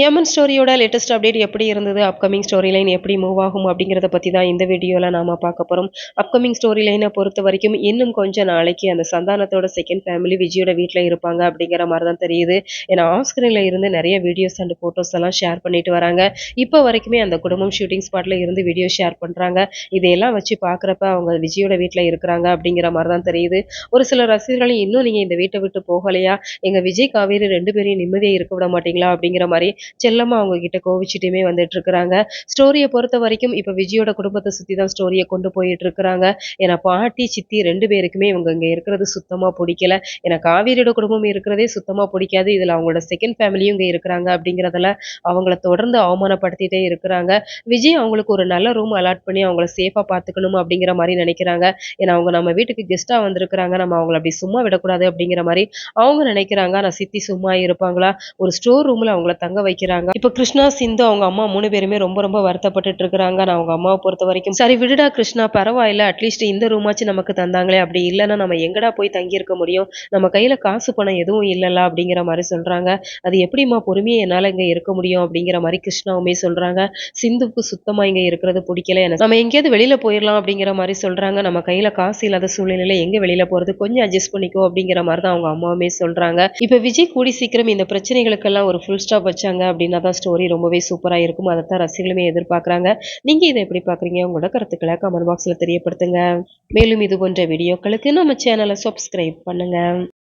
யமன் ஸ்டோரியோட latest update எப்படி இருந்தது? Upcoming story line எப்படி மூவ் ஆகும் அப்படிங்கிறத பற்றி தான் இந்த வீடியோவில் நாம் பார்க்க போகிறோம் அப்கமிங் ஸ்டோரி லைனை பொறுத்த வரைக்கும் இன்னும் கொஞ்சம் நாளைக்கு அந்த சந்தானத்தோட செகண்ட் ஃபேமிலி விஜயோட வீட்டில் இருப்பாங்க அப்படிங்கிற மாதிரி தான் தெரியுது. ஏன்னா ஆஸ்கிரனில் இருந்து நிறைய வீடியோஸ் அண்ட் ஃபோட்டோஸ் எல்லாம் ஷேர் பண்ணிட்டு வராங்க. இப்போ வரைக்குமே அந்த குடும்பம் ஷூட்டிங் ஸ்பாட்டில் இருந்து வீடியோ ஷேர் பண்ணுறாங்க இதையெல்லாம் வச்சு பார்க்குறப்ப அவங்க விஜயோட வீட்டில் இருக்கிறாங்க அப்படிங்கிற மாதிரி தான் தெரியுது. ஒரு சில ரசிகர்களையும் இன்னும் நீங்கள் இந்த வீட்டை விட்டு போகலையா? எங்கள் விஜய் காவேரி ரெண்டு பேரையும் நிம்மதியாக இருக்க விட மாட்டீங்களா? அப்படிங்கிற மாதிரி செல்லமா அவங்க கிட்ட கோவிச்சுட்டுமே வந்துட்டு இருக்கிறாங்க ஸ்டோரியை பொறுத்த வரைக்கும் இப்போ விஜயோட குடும்பத்தை சுற்றி தான் ஸ்டோரியை கொண்டு போயிட்டு இருக்கிறாங்க ஏன்னா பாட்டி சித்தி ரெண்டு பேருக்குமே இவங்க இங்கே இருக்கிறது சுத்தமாக பிடிக்கல. ஏன்னா காவேரியோட குடும்பம் இருக்கிறதே சுத்தமாக பிடிக்காது. இதில் அவங்களோட செகண்ட் ஃபேமிலியும் இங்கே இருக்கிறாங்க அப்படிங்கிறதுல அவங்கள தொடர்ந்து அவமானப்படுத்திட்டே இருக்கிறாங்க. விஜய் அவங்களுக்கு ஒரு நல்ல ரூம் அலாட் பண்ணி அவங்கள சேஃபாக பார்த்துக்கணும் அப்படிங்கிற மாதிரி நினைக்கிறாங்க. ஏன்னா அவங்க நம்ம வீட்டுக்கு கெஸ்ட்டாக வந்திருக்கிறாங்க. நம்ம அவங்கள அப்படி சும்மா விடக்கூடாது அப்படிங்கிற மாதிரி அவங்க நினைக்கிறாங்க. நான் சித்தி சும்மா இருப்பாங்களா? ஒரு ஸ்டோர் ரூமில் அவங்கள தங்க வைக்கிறாங்க. இப்போ கிருஷ்ணா சிந்து அவங்க அம்மா மூணு பேருமே ரொம்ப ரொம்ப வருத்தப்பட்டுட்டு இருக்கிறாங்க. நான் அவங்க அம்மாவை பொறுத்த வரைக்கும் சரி விடுடா கிருஷ்ணா பரவாயில்ல அட்லீஸ்ட் இந்த ரூமாச்சு நமக்கு தந்தாங்களே அப்படி இல்லைன்னா நம்ம எங்கடா போய் தங்கி இருக்க முடியும்? நம்ம கையில காசு பணம் எதுவும் இல்லைல்ல அப்படிங்கிற மாதிரி சொல்றாங்க. அது எப்படிம்மா பொறுமையை என்னால இங்க இருக்க முடியும் அப்படிங்கிற மாதிரி கிருஷ்ணாவுமே சொல்றாங்க. சிந்துவுக்கு சுத்தமா இங்க இருக்கிறது பிடிக்கல. எனக்கு நம்ம எங்கேயாவது வெளியில போயிடலாம் அப்படிங்கிற மாதிரி சொல்றாங்க. நம்ம கையில காசு இல்லாத சூழ்நிலையில எங்க வெளியில போறது? கொஞ்சம் அட்ஜஸ்ட் பண்ணிக்கோ அப்படிங்கிற மாதிரி தான் அவங்க அம்மாவுமே சொல்றாங்க. இப்ப விஜய் கூடி சீக்கிரம் இந்த பிரச்சனைகளுக்கெல்லாம் ஒரு ஃபுல் ஸ்டாப் வச்சாங்க. அப்படின்னா தான் ஸ்டோரி ரொம்பவே சூப்பராக இருக்கும். அதை தான் ரசிகளுமே எதிர்பார்க்குறாங்க. நீங்கள் இதை எப்படி பார்க்குறீங்க? உங்களோட கருத்துக்களை கமெண்ட் பாக்ஸில் தெரியப்படுத்துங்க. மேலும் இது போன்ற வீடியோக்களுக்கு நம்ம சேனலை சப்ஸ்கிரைப் பண்ணுங்கள்